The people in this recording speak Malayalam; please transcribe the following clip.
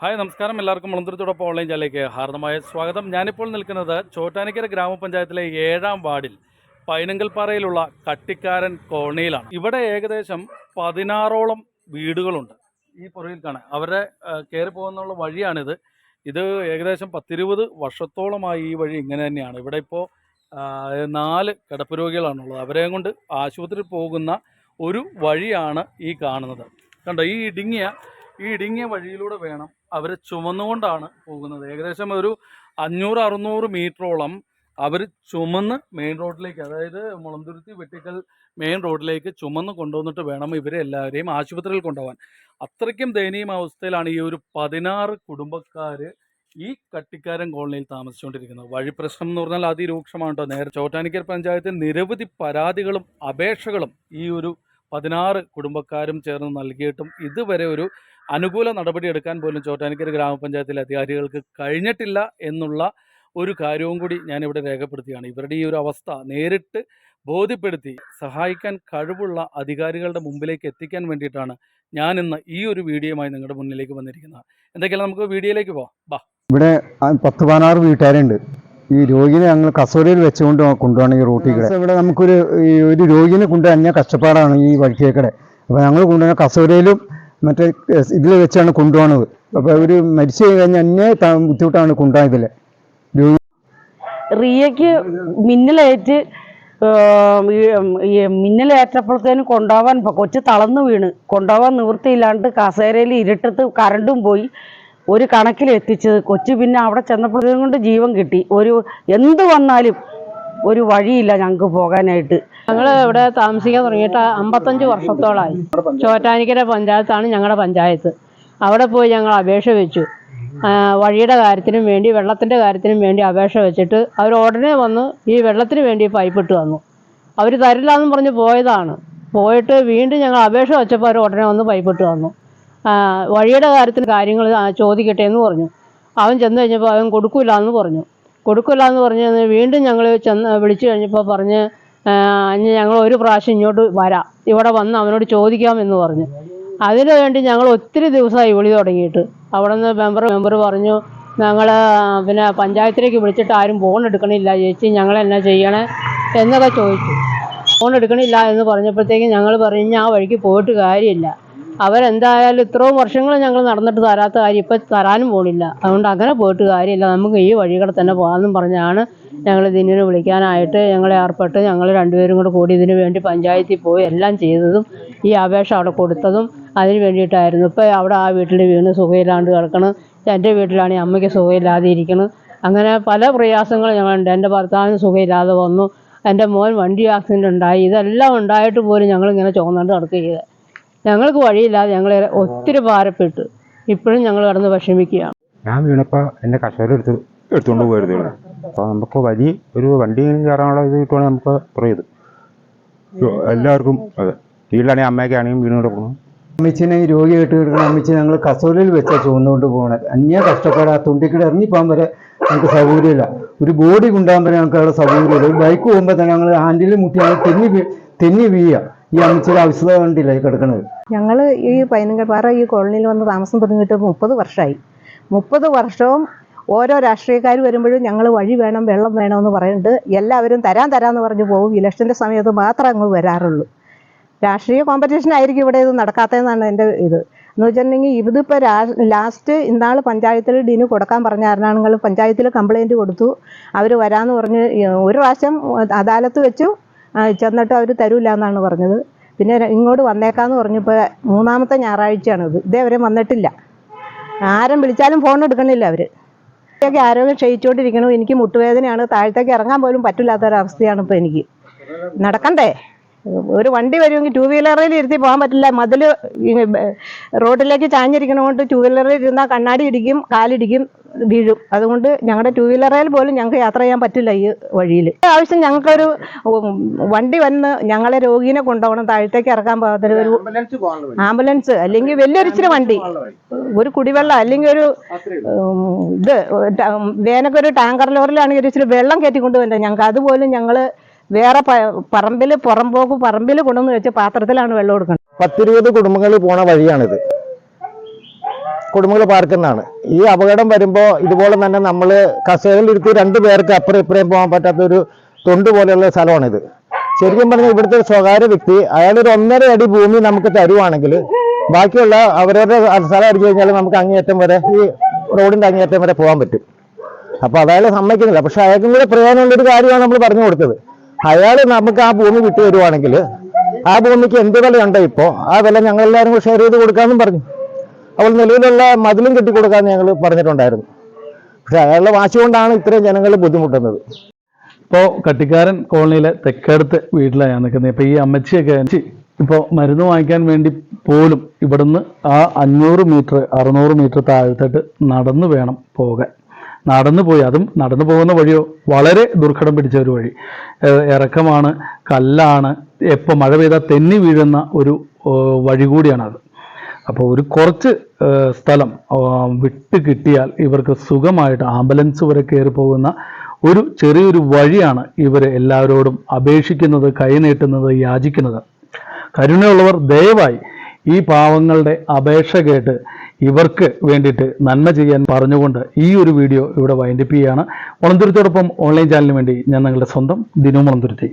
ഹായ് നമസ്കാരം. എല്ലാവർക്കും മുളന്തുരുത്തോടൊപ്പം ഓൺലൈൻ ചാനലിലേക്ക് ഹാർദമായ സ്വാഗതം. ഞാനിപ്പോൾ നിൽക്കുന്നത് ചോറ്റാനിക്കര ഗ്രാമപഞ്ചായത്തിലെ ഏഴാം വാർഡിൽ പൈനങ്കൽപ്പാറയിലുള്ള കട്ടിക്കാരൻ കോളനിയിലാണ്. ഇവിടെ ഏകദേശം പതിനാറോളം വീടുകളുണ്ട് ഈ പുറകിൽ കാണാൻ. അവരെ കയറി പോകുന്നുള്ള വഴിയാണിത്. ഇത് ഏകദേശം പത്തിരുപത് വർഷത്തോളമായി ഈ വഴി ഇങ്ങനെ തന്നെയാണ്. ഇവിടെ ഇപ്പോൾ നാല് കിടപ്പ് രോഗികളാണുള്ളത്. അവരെയും കൊണ്ട് ആശുപത്രിയിൽ പോകുന്ന ഒരു വഴിയാണ് ഈ കാണുന്നത്. കണ്ടോ ഈ ഇടുങ്ങിയ ഈ ഇടുങ്ങിയ വഴിയിലൂടെ വേണം അവർ ചുമന്നുകൊണ്ടാണ് പോകുന്നത്. ഏകദേശം ഒരു അഞ്ഞൂറ് അറുന്നൂറ് മീറ്ററോളം അവർ ചുമന്ന് മെയിൻ റോഡിലേക്ക് അതായത് മുളന്തുരുത്തി വെട്ടിക്കൽ മെയിൻ റോഡിലേക്ക് ചുമന്ന് കൊണ്ടുവന്നിട്ട് വേണം ഇവരെ എല്ലാവരെയും ആശുപത്രിയിൽ കൊണ്ടുപോകാൻ. അത്രയ്ക്കും ദയനീയമായ അവസ്ഥയിലാണ് ഈ ഒരു പതിനാറ് കുടുംബക്കാർ ഈ കട്ടിക്കാരൻ കോളനിയിൽ താമസിച്ചുകൊണ്ടിരിക്കുന്നത്. വഴി പ്രശ്നം എന്ന് പറഞ്ഞാൽ അതിരൂക്ഷമാണ് നേരെ ചോറ്റാനിക്കർ പഞ്ചായത്തിൽ നിരവധി പരാതികളും അപേക്ഷകളും ഈ ഒരു പതിനാറ് കുടുംബക്കാരും ചേർന്ന് നൽകിയിട്ടും ഇതുവരെ ഒരു അനുകൂല നടപടി എടുക്കാൻ പോലും ചോറ്റാനിക്കര ഗ്രാമപഞ്ചായത്തിലെ അധികാരികൾക്ക് കഴിഞ്ഞിട്ടില്ല എന്നുള്ള ഒരു കാര്യവും കൂടി ഞാനിവിടെ രേഖപ്പെടുത്തുകയാണ്. ഇവരുടെ ഈ ഒരു അവസ്ഥ നേരിട്ട് ബോധ്യപ്പെടുത്തി സഹായിക്കാൻ കഴിവുള്ള അധികാരികളുടെ മുമ്പിലേക്ക് എത്തിക്കാൻ വേണ്ടിയിട്ടാണ് ഞാൻ ഇന്ന് ഈ ഒരു വീഡിയോയുമായി നിങ്ങളുടെ മുന്നിലേക്ക് വന്നിരിക്കുന്നത്. എന്തൊക്കെയാണ്? നമുക്ക് വീഡിയോയിലേക്ക് പോവാം. ബാ. ഇവിടെ പത്ത് പതിനാറ് വീട്ടുകാരുണ്ട്. ഈ രോഗിനെ ഞങ്ങൾ കസോലയിൽ വെച്ചുകൊണ്ട് കൊണ്ടുപോകണം ഈ റൂട്ടിൽ ഇവിടെ നമുക്കൊരു ഒരു രോഗിനെ കൊണ്ടുവരാൻ കഷ്ടപ്പാടാണ് ഈ വഴിക്കേക്കടെ അപ്പോൾ ഞങ്ങൾ കൊണ്ടുവന്ന കസോരയിലും മറ്റേ ഇതിൽ വെച്ചാണ് കൊണ്ടുപോകുന്നത് അപ്പോൾ ഒരു മരിച്ചു കഴിഞ്ഞാൽ തന്നെ ബുദ്ധിമുട്ടാണ് കൊണ്ടുപോയതിൽ റിയയ്ക്ക് മിന്നലേറ്റ് മിന്നലേറ്റപ്പോഴത്തേനും കൊണ്ടുപോകാൻ കൊച്ചു തളർന്നു വീണ്. കൊണ്ടുപോകാൻ നിവൃത്തിയില്ലാണ്ട് കസേരയിൽ ഇരുട്ടത്ത് കറണ്ടും പോയി ഒരു കണക്കിൽ എത്തിച്ചത് കൊച്ചു പിന്നെ അവിടെ ചെന്നപ്പോഴത്തേനും കൊണ്ട് ജീവൻ കിട്ടി. ഒരു എന്ത് വന്നാലും ഒരു വഴിയില്ല ഞങ്ങൾക്ക് പോകാനായിട്ട്. ഞങ്ങൾ ഇവിടെ താമസിക്കാൻ തുടങ്ങിയിട്ട് അമ്പത്തഞ്ച് വർഷത്തോളമായി ചോറ്റാനിക്കര പഞ്ചായത്താണ് ഞങ്ങളുടെ പഞ്ചായത്ത്. അവിടെ പോയി ഞങ്ങൾ അപേക്ഷ വെച്ചു. വഴിയുടെ കാര്യത്തിനും വേണ്ടി വെള്ളത്തിന്റെ കാര്യത്തിനും വേണ്ടി അപേക്ഷ വെച്ചിട്ട് അവർ ഉടനെ വന്ന് ഈ വെള്ളത്തിന് വേണ്ടി പൈപ്പ് ഇട്ട് തന്നു. അവർ തരില്ല എന്ന് പറഞ്ഞ് പോയതാണ്. പോയിട്ട് വീണ്ടും ഞങ്ങൾ അപേക്ഷ വെച്ചപ്പോൾ അവർ ഉടനെ വന്ന് പൈപ്പ് ഇട്ട് തന്നു. വഴിയുടെ കാര്യത്തിന് കാര്യങ്ങൾ ചോദിക്കട്ടെ എന്ന് പറഞ്ഞു. അവൻ ചെന്ന് കഴിഞ്ഞപ്പോൾ അവൻ കൊടുക്കില്ല എന്ന് പറഞ്ഞു. കൊടുക്കില്ല എന്ന് പറഞ്ഞ് വീണ്ടും ഞങ്ങൾ ചെന്ന് വിളിച്ചു കഴിഞ്ഞപ്പോൾ പറഞ്ഞ് ഇനി ഞങ്ങൾ ഒരു പ്രാവശ്യം ഇങ്ങോട്ട് വരാം. ഇവിടെ വന്ന് അവനോട് ചോദിക്കാം എന്ന് പറഞ്ഞു. അതിനു വേണ്ടി ഞങ്ങൾ ഒത്തിരി ദിവസമായി വിളി തുടങ്ങിയിട്ട്. അവിടെ നിന്ന് മെമ്പർ മെമ്പർ പറഞ്ഞു ഞങ്ങൾ പിന്നെ പഞ്ചായത്തിലേക്ക് വിളിച്ചിട്ട് ആരും ഫോൺ എടുക്കണില്ല ചേച്ചി. ഞങ്ങൾ എന്നാ ചെയ്യണേ? എന്നൊക്കെ ചോദിച്ചു. ഫോൺ എടുക്കണില്ല എന്ന് പറഞ്ഞപ്പോഴത്തേക്കും ഞങ്ങൾ പറഞ്ഞു ആ വഴിക്ക് പോയിട്ട് കാര്യമില്ല. അവരെന്തായാലും ഇത്രയും വർഷങ്ങൾ ഞങ്ങൾ നടന്നിട്ട് തരാത്ത കാര്യം ഇപ്പം തരാനും പോണില്ല. അതുകൊണ്ട് അങ്ങനെ പോയിട്ട് കാര്യമില്ല. നമുക്ക് ഈ വഴികളെ തന്നെ പോകാമെന്നും പറഞ്ഞാണ് ഞങ്ങൾ ഇതിനു വിളിക്കാനായിട്ട് ഞങ്ങൾ ഏർപ്പെട്ട് ഞങ്ങൾ രണ്ടുപേരും കൂടെ കൂടി ഇതിനു വേണ്ടി പഞ്ചായത്തിൽ പോയി എല്ലാം ചെയ്തതും ഈ അപേക്ഷ അവിടെ കൊടുത്തതും അതിന് വേണ്ടിയിട്ടായിരുന്നു. ഇപ്പോൾ അവിടെ ആ വീട്ടിൽ വീണ് സുഖമില്ലാണ്ട് കിടക്കണം. എന്റെ വീട്ടിലാണെങ്കിൽ അമ്മയ്ക്ക് സുഖമില്ലാതെ ഇരിക്കണം. അങ്ങനെ പല പ്രയാസങ്ങൾ ഞങ്ങളുണ്ട്. എന്റെ ഭർത്താവിന് സുഖമില്ലാതെ വന്നു. എന്റെ മോൻ വണ്ടി ആക്സിഡന്റ് ഉണ്ടായി. ഇതെല്ലാം ഉണ്ടായിട്ട് പോലും ഞങ്ങളിങ്ങനെ ചുമന്നുകൊണ്ട് നടക്കുക ചെയ്തത്. ഞങ്ങൾക്ക് വഴിയില്ലാതെ ഞങ്ങൾ ഒത്തിരി ഭാരപ്പെട്ടു. ഇപ്പോഴും ഞങ്ങൾ കടന്ന് വിഷമിക്കുകയാണ്. ഞാൻ വീണപ്പോൾ എന്റെ കർഷകർ എടുത്ത് എടുത്തുകൊണ്ട് പോയത് അപ്പൊ അപ്പോൾ നമുക്ക് വലിയ ഒരു വണ്ടി കയറാനുള്ള ഇത് കിട്ടുവാണെങ്കിൽ നമുക്ക് കുറയത് എല്ലാവർക്കും അതെ. വീട്ടിലാണെങ്കിൽ അമ്മയ്ക്കാണെങ്കിലും വീണ് കിടക്കണം അമ്മച്ചിനെ ഈ രോഗി കേട്ട് കിടക്കുന്ന അമ്മച്ചി ഞങ്ങൾ കസോലിൽ വെച്ചാൽ ചുവന്നുകൊണ്ട് പോകണത് അന്യ കഷ്ടപ്പാട് ആ തുണ്ടിക്കിടെ ഇറങ്ങിപ്പോകാൻ വരെ ഞങ്ങൾക്ക് സൗകര്യമില്ല. ഒരു ബോഡി കൊണ്ടുപോകാൻ വരെ ഞങ്ങൾക്ക് അവിടെ സൗകര്യമില്ല. ഒരു ബൈക്ക് പോകുമ്പോൾ തന്നെ ഞങ്ങൾ ഹാൻഡിൽ മുട്ടി ഞങ്ങൾ തെന്നി തെന്നി വീഴുക ഈ കണ്ടില്ല ഞങ്ങൾ ഈ പൈനങ്കൽപ്പാറ ഈ കോളനിയിൽ വന്ന് താമസം തുടങ്ങിയിട്ട് മുപ്പത് വർഷമായി മുപ്പത് വർഷവും ഓരോ രാഷ്ട്രീയക്കാർ വരുമ്പോഴും ഞങ്ങൾ വഴി വേണം വെള്ളം വേണമെന്ന് പറയുന്നുണ്ട് എല്ലാവരും തരാൻ തരാമെന്ന് പറഞ്ഞു പോകും ഇലക്ഷന്റെ സമയത്ത് മാത്രമേ അങ്ങ് വരാറുള്ളൂ. രാഷ്ട്രീയ കോമ്പറ്റീഷൻ ആയിരിക്കും ഇവിടെ ഇത് നടക്കാത്തതെന്നാണ് എന്റെ ഇത്. എന്ന് വെച്ചിട്ടുണ്ടെങ്കിൽ ഇതിപ്പോൾ ലാസ്റ്റ് ഇന്നാൾ പഞ്ചായത്തിൽ ഡീന് കൊടുക്കാൻ പറഞ്ഞ എറണാകുളങ്ങൾ പഞ്ചായത്തിൽ കംപ്ലൈന്റ് കൊടുത്തു. അവർ വരാമെന്ന് പറഞ്ഞ് ഒരു പ്രാവശ്യം അദാലത്ത് വെച്ചു. ചെന്നിട്ട് അവർ തരൂല എന്നാണ് പറഞ്ഞത്. പിന്നെ ഇങ്ങോട്ട് വന്നേക്കാന്ന് പറഞ്ഞപ്പോൾ മൂന്നാമത്തെ ഞായറാഴ്ചയാണിത്. ഇതേവരെയും വന്നിട്ടില്ല. ആരും വിളിച്ചാലും ഫോൺ എടുക്കണില്ല അവർ ഒക്കെ ആരോഗ്യം ക്ഷയിച്ചുകൊണ്ടിരിക്കണം എനിക്ക് മുട്ടുവേദനയാണ്. താഴത്തേക്ക് ഇറങ്ങാൻ പോലും പറ്റില്ലാത്തൊരവസ്ഥയാണ് ഇപ്പോൾ എനിക്ക്. നടക്കണ്ടേ? ഒരു വണ്ടി വരുമെങ്കിൽ ടൂ വീലറിൽ ഇരുത്തി പോകാൻ പറ്റില്ല. മതിൽ റോഡിലേക്ക് ചാഞ്ഞിരിക്കണോണ്ട് ടൂ വീലറിൽ ഇരുന്നാൽ കണ്ണാടി ഇടിക്കും കാലിടിക്കും വീഴും. അതുകൊണ്ട് ഞങ്ങളുടെ ടൂ വീലറിൽ പോലും ഞങ്ങൾക്ക് യാത്ര ചെയ്യാൻ പറ്റില്ല ഈ വഴിയിൽ ആവശ്യം ഞങ്ങൾക്കൊരു വണ്ടി വന്ന് ഞങ്ങളെ രോഗീനെ കൊണ്ടുപോകണം താഴത്തേക്ക് ഇറക്കാൻ പോകാത്ത ഒരു ആംബുലൻസ് അല്ലെങ്കിൽ വലിയൊരിച്ചിരി വണ്ടി. ഒരു കുടിവെള്ളം അല്ലെങ്കിൽ ഒരു ഇത് വേനൊക്കെ ഒരു ടാങ്കർ ലോറിലാണെങ്കിൽ ഒരു ഇച്ചിരി വെള്ളം കയറ്റി കൊണ്ടുവരണ്ടേ ഞങ്ങൾക്ക് അതുപോലും ഞങ്ങൾ വേറെ പറമ്പിൽ പുറമ്പോക്ക് പറമ്പിൽ കൊണ്ടുവന്ന് വെച്ച് പാത്രത്തിലാണ് വെള്ളം കൊടുക്കുന്നത്. പത്തിരുപത് കുടുംബങ്ങൾ പോണ വഴിയാണിത്. കുടുംബങ്ങൾ പാർക്കുന്നതാണ് ഈ അപകടം വരുമ്പോൾ ഇതുപോലെ തന്നെ നമ്മൾ കസേരയിലിരുത്തി രണ്ട് പേർക്ക് അപ്പുറം ഇപ്പുറം പോകാൻ പറ്റാത്ത ഒരു തൊണ്ട് പോലെയുള്ള സ്ഥലമാണിത്. ശരിക്കും പറഞ്ഞാൽ ഇവിടുത്തെ ഒരു സ്വകാര്യ വ്യക്തി അയാൾ ഒരു ഒന്നര അടി ഭൂമി നമുക്ക് തരുവാണെങ്കിൽ ബാക്കിയുള്ള അവരവരുടെ സ്ഥലം അടിച്ചു കഴിഞ്ഞാൽ നമുക്ക് അങ്ങേയറ്റം വരെ ഈ റോഡിന്റെ അങ്ങേയറ്റം വരെ പോകാൻ പറ്റും. അപ്പൊ അതായത് സമ്മതിക്കുന്നില്ല. പക്ഷെ അയാൾക്കും കൂടെ പ്രയോജനമുള്ളൊരു കാര്യമാണ് നമ്മൾ പറഞ്ഞു കൊടുത്തത്. അയാൾ നമുക്ക് ആ ഭൂമി വിട്ടു തരുവാണെങ്കിൽ ആ ഭൂമിക്ക് എന്ത് വിലയുണ്ടോ ഇപ്പോ? ആ വില ഞങ്ങൾ എല്ലാവരും ഷെയർ ചെയ്ത് കൊടുക്കാമെന്നും പറഞ്ഞു. അപ്പോൾ നിലവിലുള്ള മതിലും കെട്ടിക്കൊടുക്കാമെന്ന് ഞങ്ങൾ പറഞ്ഞിട്ടുണ്ടായിരുന്നു. പക്ഷെ അയാളുടെ വാശി കൊണ്ടാണ് ഇത്രയും ജനങ്ങൾ ബുദ്ധിമുട്ടുന്നത്. ഇപ്പോൾ കട്ടിക്കാരൻ കോളനിയിലെ തെക്കടുത്ത് വീട്ടിലാണ് ഞാൻ നിൽക്കുന്നത്. ഇപ്പോൾ ഈ അമ്മച്ചിയൊക്കെ ഇപ്പോൾ മരുന്ന് വാങ്ങിക്കാൻ വേണ്ടി പോലും ഇവിടുന്ന് ആ അഞ്ഞൂറ് മീറ്റർ അറുന്നൂറ് മീറ്റർ താഴത്തോട്ട് നടന്നു വേണം പോകാൻ. നടന്നു പോയി അതും നടന്നു പോകുന്ന വഴിയോ വളരെ ദുർഘടം പിടിച്ച ഒരു വഴി. ഇറക്കമാണ് കല്ലാണ് എപ്പോൾ മഴ പെയ്താൽ തെന്നി വീഴുന്ന ഒരു വഴി കൂടിയാണത്. അപ്പോൾ ഒരു കുറച്ച് സ്ഥലം വിട്ട് കിട്ടിയാൽ ഇവർക്ക് സുഖമായിട്ട് ആംബുലൻസ് വരെ കയറി പോകുന്ന ഒരു ചെറിയൊരു വഴിയാണ് ഇവർ എല്ലാവരോടും അപേക്ഷിക്കുന്നത് കൈനീട്ടുന്നത് യാചിക്കുന്നത്. കരുണയുള്ളവർ ദയവായി ഈ പാവങ്ങളുടെ അപേക്ഷ കേട്ട് ഇവർക്ക് വേണ്ടിയിട്ട് നന്മ ചെയ്യാൻ പറഞ്ഞുകൊണ്ട് ഈ ഒരു വീഡിയോ ഇവിടെ വൈൻഡപ്പ് ചെയ്യുകയാണ്. മുളന്തുരുത്തോടൊപ്പം ഓൺലൈൻ ചാനലിന് വേണ്ടി ഞാൻ നിങ്ങളുടെ സ്വന്തം ദിനു മുളന്തുരുത്തി